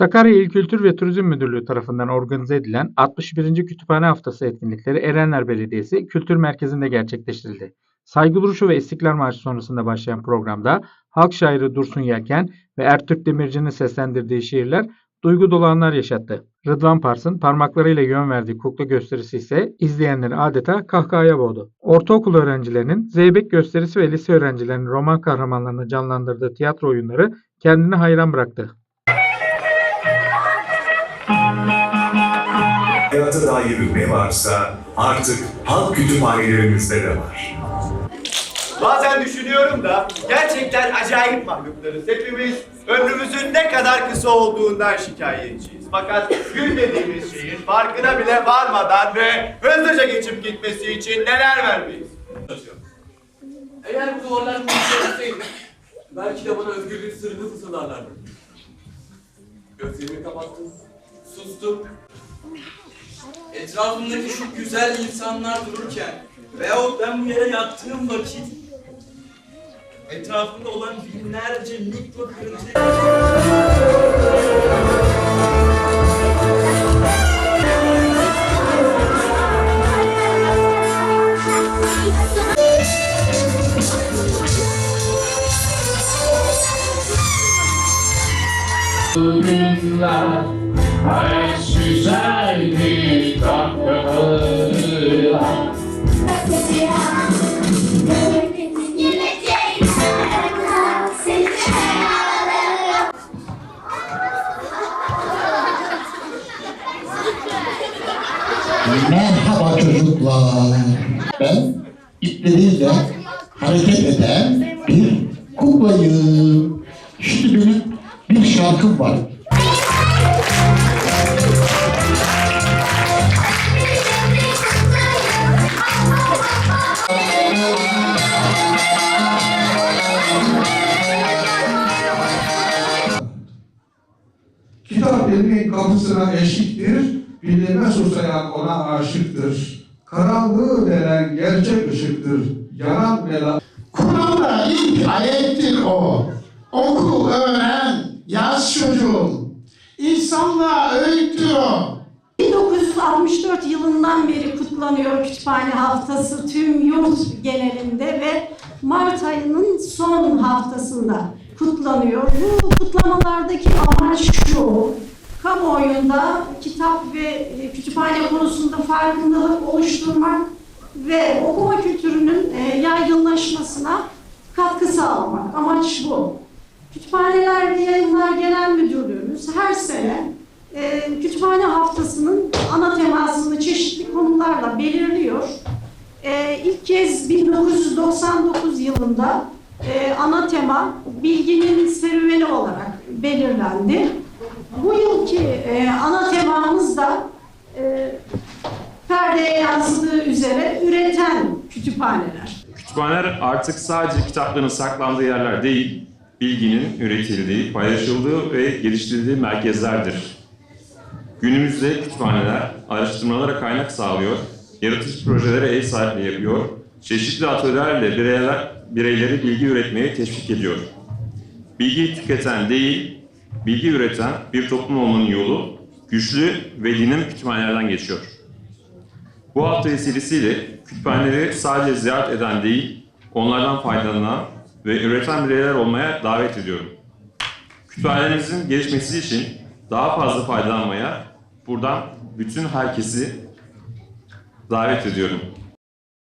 Sakarya İl Kültür ve Turizm Müdürlüğü tarafından organize edilen 61. Kütüphane Haftası etkinlikleri Erenler Belediyesi Kültür Merkezi'nde gerçekleştirildi. Saygı duruşu ve İstiklal Marşı sonrasında başlayan programda halk şairi Dursun Yelken ve Ertürk Demirci'nin seslendirdiği şiirler duygu dolu anlar yaşattı. Rıdvan Pars'ın parmaklarıyla yön verdiği kukla gösterisi ise izleyenleri adeta kahkahaya boğdu. Ortaokul öğrencilerinin Zeybek gösterisi ve lise öğrencilerinin roman kahramanlarını canlandırdığı tiyatro oyunları kendini hayran bıraktı. Dair ne varsa artık halk kütüphanelerimizde de var. Bazen düşünüyorum da gerçekten acayip mahluklarız. Hepimiz ömrümüzün ne kadar kısa olduğundan şikayetçiyiz. Fakat gün dediğimiz şeyin farkına bile varmadan ve hızlıca geçip gitmesi için neler vermeyiz. Eğer bu duvarlar konuşabilseydi, belki de bana özgürlük sırrını fısıldarlardı. Gözlerimi kapattım, sustum. Etrafımdaki şu güzel insanlar dururken veyahut ben bu yere yattığım vakit etrafımda olan binlerce mikro kırıntı günler Hayat güzeldi Merhaba çocuklar. Ben ipleriyle hareket eden bir kuklayım. Şimdi benim bir şarkım var. Kitap elimin kapısına eşiktir, bilinmez susayan ona aşıktır. Karanlığı denen gerçek ışıktır, yanan bela Kur'an'da ilk ayettir o. Oku, öğren, yaz çocuğum. İnsanlığa öğüttür o. 1964 yılından beri kutlanıyor Kütüphane Haftası tüm yurt genelinde ve Mart ayının son haftasında kutlanıyor. Bu kutlamalardaki amaç şu, kamuoyunda kitap ve e, kütüphane konusunda farkındalık oluşturmak ve okuma kültürünün e, yaygınlaşmasına katkı sağlamak. Amaç bu. Kütüphaneler ve Yayınlar Genel Müdürlüğümüz her sene e, kütüphane haftasının ana temasını çeşitli konularla belirliyor. E, ilk kez 1999 yılında ana tema bilginin serüveni olarak belirlendi. Bu yılki e, ana temamız da e, perdeye yansıdığı üzere üreten kütüphaneler. Kütüphaneler artık sadece kitapların saklandığı yerler değil, bilginin üretildiği, paylaşıldığı ve geliştirildiği merkezlerdir. Günümüzde kütüphaneler araştırmalara kaynak sağlıyor, yaratıcı projelere ev sahipliği yapıyor, çeşitli atölyelerle bireyler, bireyleri bilgi üretmeye teşvik ediyor. Bilgiyi tüketen değil, bilgi üreten bir toplum olmanın yolu güçlü ve dinamik kütüphanelerden geçiyor. Bu hafta vesilesiyle kütüphaneleri sadece ziyaret eden değil, onlardan faydalanan ve üreten bireyler olmaya davet ediyorum. Kütüphanelerimizin gelişmesi için daha fazla faydalanmaya buradan bütün herkesi davet ediyorum.